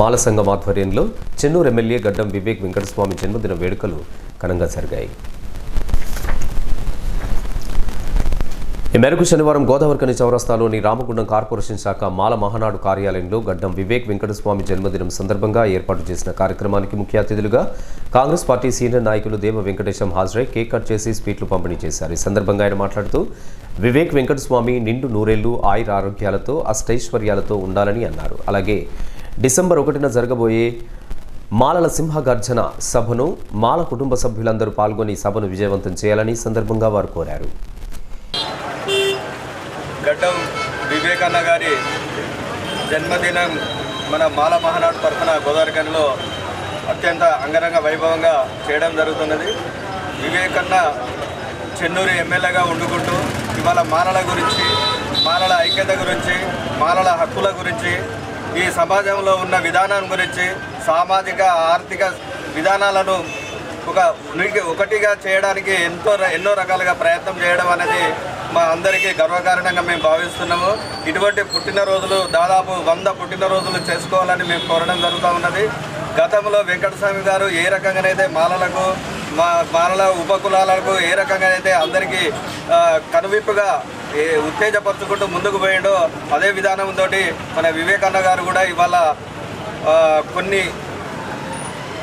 మాల సంఘం ఆధ్వర్యంలో చెన్నూరు ఎమ్మెల్యే గడ్డం వివేక్ వెంకటస్వామి జన్మదిన వేడుకలు ఘనంగా జరిగాయి. ఈ మేరకు శనివారం గోదావరికని చౌరస్తాలోని రామగుండం కార్పొరేషన్ శాఖ మాల మహానాడు కార్యాలయంలో గడ్డం వివేక్ వెంకటస్వామి జన్మదినం సందర్భంగా ఏర్పాటు చేసిన కార్యక్రమానికి ముఖ్య అతిథులుగా కాంగ్రెస్ పార్టీ సీనియర్ నాయకులు దేవ వెంకటేశం హాజరై కేక్ కట్ చేసి స్వీట్లు పంపిణీ చేశారు. ఈ సందర్భంగా ఆయన మాట్లాడుతూ వివేక్ వెంకటస్వామి నిండు నూరేళ్ళు ఆయుర ఆరోగ్యాలతో అష్టైశ్వర్యాలతో ఉండాలని అన్నారు. అలాగే డిసెంబర్ ఒకటిన జరగబోయే మాలల సింహగర్జన సభను మాల కుటుంబ సభ్యులందరూ పాల్గొని సభను విజయవంతం చేయాలని సందర్భంగా వారు కోరారు. గడ్డం వివేకన్న గారి జన్మదినం మన మాల మహానాడు తరఫున గోదావరికన్లో అత్యంత అంగరంగ వైభవంగా చేయడం జరుగుతున్నది. వివేకన్న చెన్నూరు ఎమ్మెల్యేగా వండుకుంటూ ఇవాళ మాలల గురించి మాలల ఐక్యత గురించి మాలల హక్కుల గురించి ఈ సమాజంలో ఉన్న విధానం గురించి సామాజిక ఆర్థిక విధానాలను ఒక ఒకటిగా చేయడానికి ఎంతో ఎన్నో రకాలుగా ప్రయత్నం చేయడం అనేది మా అందరికీ గర్వకారణంగా మేము భావిస్తున్నాము. ఇటువంటి పుట్టినరోజులు దాదాపు వంద పుట్టినరోజులు చేసుకోవాలని మేము కోరడం జరుగుతూ ఉన్నది. గతంలో వెంకటస్వామి గారు ఏ రకంగానైతే మాలలకు మా మాలల ఉపకులాలకు ఏ రకంగానైతే అందరికీ కనువిప్పుగా ఉత్తేజపరుచుకుంటూ ముందుకు పోయిండో అదే విధానంతో మన వివేకన్న గారు కూడా ఇవాళ కొన్ని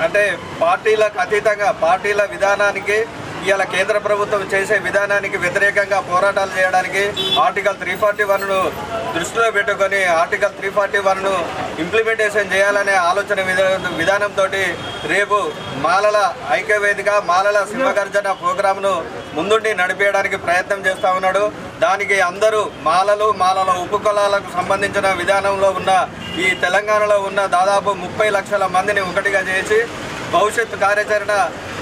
అంటే పార్టీలకు అతీతంగా పార్టీల విధానానికి ఇవాళ కేంద్ర ప్రభుత్వం చేసే విధానానికి వ్యతిరేకంగా పోరాటాలు చేయడానికి ఆర్టికల్ త్రీ ఫార్టీ వన్ను దృష్టిలో పెట్టుకొని article three forty one implementation చేయాలనే ఆలోచన విధానంతో రేపు మాలల ఐక్యవేదిక మాలల సింహగర్జన ప్రోగ్రాంను ముందుండి నడిపేయడానికి ప్రయత్నం చేస్తూ ఉన్నాడు. దానికి అందరూ మాలలు మాలల ఉపకులాలకు సంబంధించిన విధానంలో ఉన్న ఈ తెలంగాణలో ఉన్న దాదాపు ముప్పై లక్షల మందిని ఒకటిగా చేసి భవిష్యత్తు కార్యాచరణ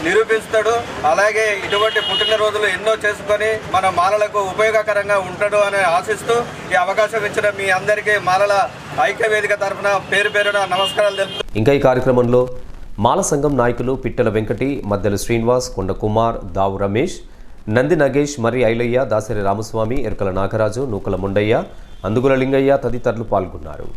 నిరూపిస్తాడు. అలాగే ఇటువంటి పుట్టినరోజులు ఎన్నో చేసుకొని మన మాలలకు ఉపయోగకరంగా ఉంటాడు అని ఆశిస్తూ ఈ అవకాశం ఇచ్చిన మీ అందరికీ మాలల ఐక్యవేదిక తరఫున పేరు పేరున నమస్కారాలు తెలుపు ఇంకా ఈ కార్యక్రమంలో మాల సంఘం నాయకులు పిట్టల వెంకటి మద్దెల శ్రీనివాస్ కొండ కుమార్ దావు రమేష్ నంది నగేష్ మరి ఐలయ్య దాసరి రామస్వామి ఎరుకల నాగరాజు నూకల ముండయ్య అందుగుల లింగయ్య తదితరులు పాల్గొన్నారు.